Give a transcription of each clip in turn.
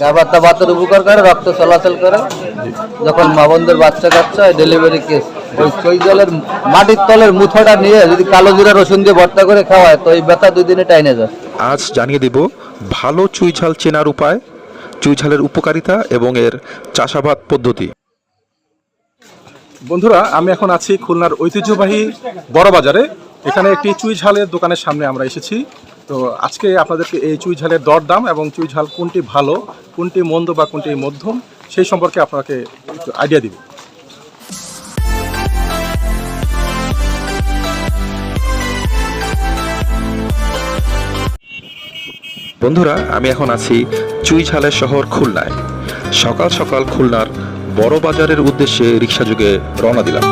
গা বাতা বাতের উপকার করে রক্ত চলাচল করে। যখন মা বোনদের বাচ্চা কাচ্চা হয় ডেলিভারি কেস ওই চই জলের মাটির তলের মুথোটা নিয়ে যদি কালো জিরা রসুন দিয়ে ভর্তা করে খাওয়ায় তো এই ব্যথা দুই দিনে টাইনে যায়। আজ জানিয়ে দেব ভালো চুই ঝাল চেনার উপায় চুই ঝালের উপকারিতা এবং এর চাষাবাদ পদ্ধতি। বন্ধুরা আমি এখন আছি খুলনার ঐতিহ্যবাহী বড় বাজারে এখানে একটি চুই ঝালের দোকানের সামনে আমরা এসেছি। তো আজকে আপনাদেরকে এই চুই ঝালের দরদাম এবং চুই ঝাল কোনটি ভালো, কোনটি মন্দ বা কোনটি মধ্যম, সেই সম্পর্কে আপনাকে একটু আইডিয়া দিব। বন্ধুরা, আমি এখন আছি চুই ঝালের শহর খুলনায়। সকাল সকাল খুলনার বড় বাজারের উদ্দেশ্যে রিক্সা যুগে রওনা দিলাম।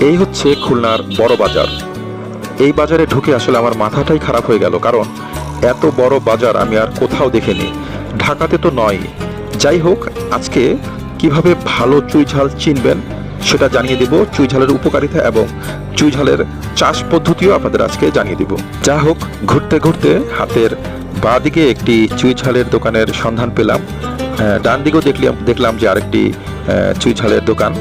এই হচ্ছে খুলনার বড় বাজার। এই বাজারে ঢুকে আসলে আমার মাথাটাই খারাপ হয়ে গেল কারণ এত বড় বাজার আমি আর কোথাও দেখিনি। ঢাকাতে তো নয় যাই হোক আজকে কীভাবে ভালো চুই ঝাল চিনবেন সেটা জানিয়ে দেব চুই ঝালের উপকারিতা এবং চুই ঝালের চাষ পদ্ধতিও আপনাদের আজকে জানিয়ে দিব। যা হোক ঘুরতে ঘুরতে হাতের বাঁ দিকে একটি চুই ঝালের দোকানের সন্ধান পেলাম। ডান দিকেও দেখলাম দেখলাম যে আরেকটি আহ, চুই ঝালের দোকান।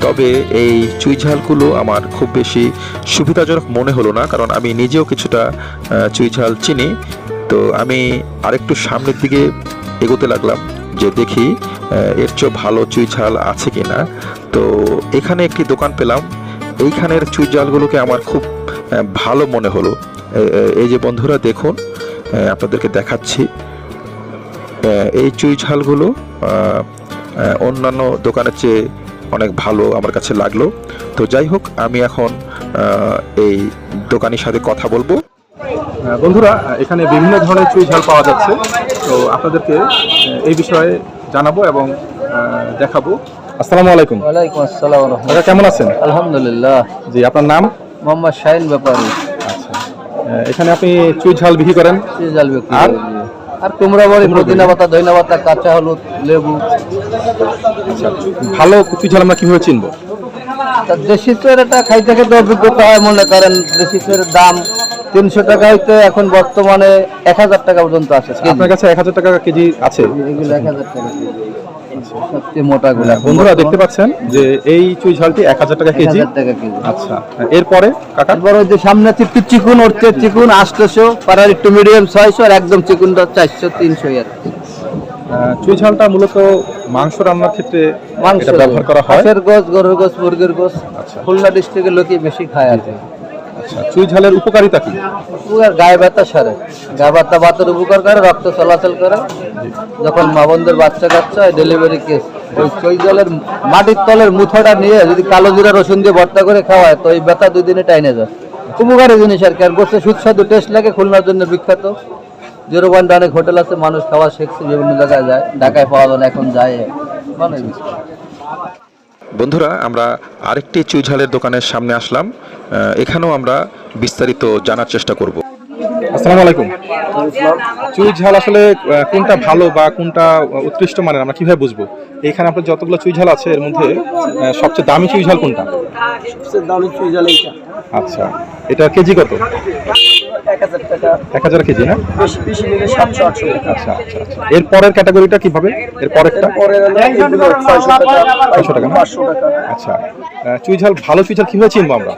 তবে এই চুই ঝালগুলো আমার খুব বেশি সুবিধাজনক মনে হলো না কারণ আমি নিজেও কিছুটা আহ, চুই ঝাল চিনি। তো আমি আরেকটু সামনের দিকে এগোতে লাগলাম যে দেখি এর চেয়েও ভালো চুই ঝাল আছে কিনা। তো এখানে একটি দোকান পেলাম। এইখানের চুই ঝালগুলোকে আমার খুব ভালো মনে হলো। এই যে বন্ধুরা দেখুন আপনাদেরকে দেখাচ্ছি। এই চুই ঝালগুলো আহ, আহ, অন্যান্য দোকানের চেয়ে অনেক ভালো আমার কাছে লাগল। তো যাই হোক আমি এখন এই দোকানির সাথে কথা বলব। বন্ধুরা এখানে বিভিন্ন ধরনের চুই ঝাল পাওয়া যাচ্ছে। তো আপনাদেরকে এই বিষয়ে জানাব এবং দেখাবো। আসসালামু আলাইকুম। ওয়ালাইকুম আসসালাম ওয়া রাহমাতুল্লাহ। দাদা কেমন আছেন? আলহামদুলিল্লাহ। জি আপনার নাম? মোহাম্মদ শাহিন ব্যাপারী। আচ্ছা। এখানে আপনি চুই ঝাল বিক্রি করেন? চুই ঝাল বিক্রি আর? আর কুমড়া বড়ি পুদিনা পাতা ধইনা পাতা কাঁচা হলুদ লেবু। ভালো কুচি ঝাল আমরা কীভাবে চিনবো? তা দেশি চুয়েরটা খাইতে খেতে অভিজ্ঞতা হয় মনে করেন দেশি চুয়ের দাম তিনশো টাকা হইতে এখন বর্তমানে এক হাজার টাকা পর্যন্ত আছে। আপনার কাছে এক হাজার টাকা কেজি আছে? এগুলো এক হাজার টাকা। সবচেয়ে মোটা গুলো বন্ধুরা দেখতে পাচ্ছেন যে এই চুই ঝালটি এক হাজার টাকা কেজি। টাকা কেজি। আচ্ছা এরপরে কাকা? তারপর ওই যে সামনে আছে একটু চিকুন উঠছে চিকুন আটশোশো পাড়ার একটু মিডিয়াম ছয়শো আর একদম চিকুনটা চারশো তিনশো আর চুই ঝালটা মূলত মাংস রান্নার ক্ষেত্রে মাংস ব্যবহার করা হয়? হাঁসের গোস গরুর গোস মুরগির গোস আচ্ছা। খুলনা ডিস্ট্রিক্টের লোকই বেশি খায় আর আচ্ছা চুই ঝালের উপকারিতা কি? উপকার, গায়ে ব্যথা সারে। গা ব্যথা বাতের উপকার করে, রক্ত চলাচল করে। যখন মা বোনদের বাচ্চা কাচ্চা হয় ডেলিভারি কেস ওই চই জলের মাটির তলের মুথোটা নিয়ে যদি কালো জিরা রসুন দিয়ে ভর্তা করে খাওয়ায়, তো এই ব্যথা দুই দিনে টাইনে যায়। উপকারী জিনিস আর কি, আর গোসে সুস্বাদু টেস্ট লাগে, খুলনার জন্য বিখ্যাত। জিরো পয়েন্ট অনেক হোটেল আছে, মানুষ খাওয়া শিখছে, বিভিন্ন জায়গায় যায়। ঢাকায় পাওয়া যায় এখন যায়। জিনিস। বন্ধুরা আমরা আরেকটি চুইঝালের দোকানের সামনে আসলাম। এখানেও আমরা বিস্তারিত জানার চেষ্টা করব। আসসালামু আলাইকুম। চুই ঝাল আসলে কোনটা ভালো বা কোনটা উৎকৃষ্ট মানের আমরা কীভাবে বুঝব? এখানে আপনার যতগুলো চুই ঝাল আছে এর মধ্যে সবচেয়ে দামি চুই ঝাল কোনটা দামি চুই জল এইটা। আচ্ছা। এটা কেজি কত? এক হাজার কেজি না? আচ্ছা আচ্ছা আচ্ছা। এর পরের ক্যাটাগরিটা কীভাবে? এর পরেরটা? ছয়শো টাকা না? আচ্ছা। আহ, চুই ভালো চুই ঝাল কীভাবে চিনবো আমরা?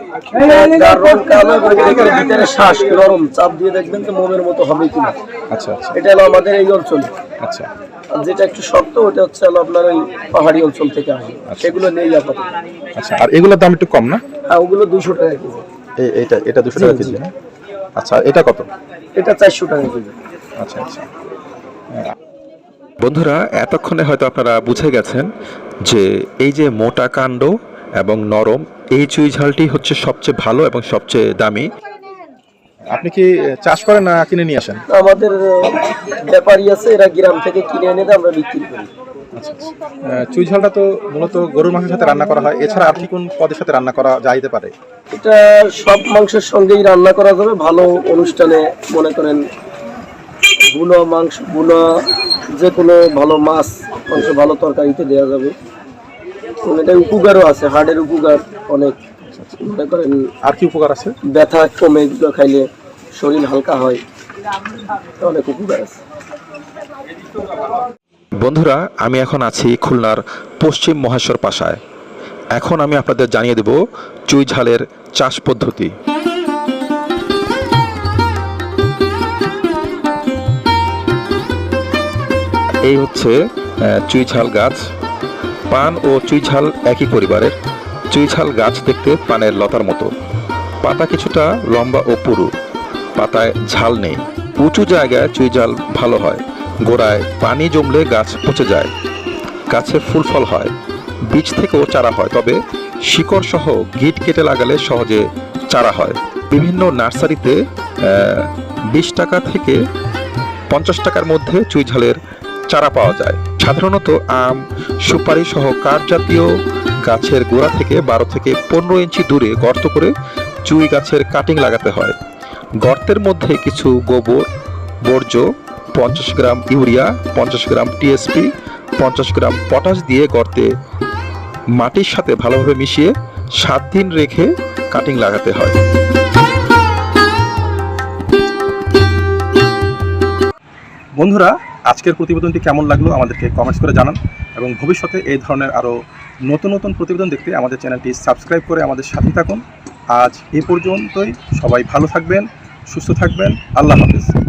ভিতরে শ্বাস নরম চাপ দিয়ে দেখবেন তো মোমের মতো হবে কিনা। আচ্ছা আচ্ছা। এটা হলো আমাদের এই অঞ্চল। আচ্ছা। যেটা একটু শক্ত ওটা হচ্ছে হলো আপনার ওই পাহাড়ি অঞ্চল থেকে আসে সেগুলো নেই আপাতত। আচ্ছা আর এগুলোর দাম একটু কম না? হ্যাঁ ওগুলো দুশো টাকা কেজি। এটা এটা দুশো টাকা কেজি আচ্ছা এটা কত? এটা চারশো টাকা কেজি। আচ্ছা আচ্ছা। বন্ধুরা এতক্ষণে হয়তো আপনারা বুঝে গেছেন যে এই যে মোটা কাণ্ড এবং নরম এই চুই ঝালটি হচ্ছে সবচেয়ে ভালো এবং সবচেয়ে দামি। আপনি কি চাষ করেন না কিনে নিয়ে আসেন? আমাদের আহ, ব্যাপারী আছে এরা গ্রাম থেকে কিনে এনে আমরা বিক্রি করি। আচ্ছা আচ্ছা। চুই ঝালটা তো মূলত গরুর মাংসের সাথে রান্না করা হয়। এছাড়া আর কি কোন পদের সাথে রান্না করা যাইতে পারে? এটা সব মাংসের সঙ্গেই রান্না করা যাবে। ভালো অনুষ্ঠানে মনে করেন বুনো মাংস বুনো যে কোনো ভালো মাছ মাংস ভালো তরকারিতে দেওয়া যাবে। এটা উপকারও আছে হার্টের উপকার অনেক। আর কি উপকার আছে? ব্যথা কমে এগুলো খাইলে শরীর হালকা হয়। অনেক উপকার আছে। বন্ধুরা আমি এখন আছি খুলনার পশ্চিম মহেশ্বর পাশায়। এখন আমি আপনাদের জানিয়ে দেব চুই ঝালের চাষ পদ্ধতি। এই হচ্ছে চুই ঝাল গাছ। পান ও চুই ঝাল একই পরিবারের। চুই ঝাল গাছ দেখতে পানের লতার মতো। পাতা কিছুটা লম্বা ও পুরু। পাতায় ঝাল নেই। উঁচু জায়গায় চুই ঝাল ভালো হয়। গোড়ায় পানি জমলে গাছ পচে যায়। গাছে ফুল ফল হয়। বীজ থেকেও চারা হয়, তবে শিকড় সহ গিট কেটে লাগালে সহজে চারা হয়। বিভিন্ন নার্সারিতে বিশ টাকা থেকে পঞ্চাশ টাকার মধ্যে চুই ঝালের চারা পাওয়া যায়। সাধারণত আম সুপারি সহ কাঠ জাতীয় গাছের গোড়া থেকে বারো থেকে পনেরো ইঞ্চি দূরে গর্ত করে চুই গাছের কাটিং লাগাতে হয়। গর্তের মধ্যে কিছু গোবর, বর্জ্য, পঞ্চাশ গ্রাম ইউরিয়া, পঞ্চাশ গ্রাম টিএসপি পঞ্চাশ গ্রাম পটাশ দিয়ে গর্তে মাটির সাথে ভালোভাবে মিশিয়ে সাত দিন রেখে কাটিং লাগাতে হয়। বন্ধুরা আজকের প্রতিবেদনটি কেমন লাগল আমাদেরকে কমেন্টস করে জানান এবং ভবিষ্যতে এই ধরনের আরও নতুন নতুন প্রতিবেদন দেখতে আমাদের চ্যানেলটি সাবস্ক্রাইব করে আমাদের সাথে থাকুন। আজ এ পর্যন্তই সবাই ভালো থাকবেন, সুস্থ থাকবেন। আল্লাহ হাফিজ।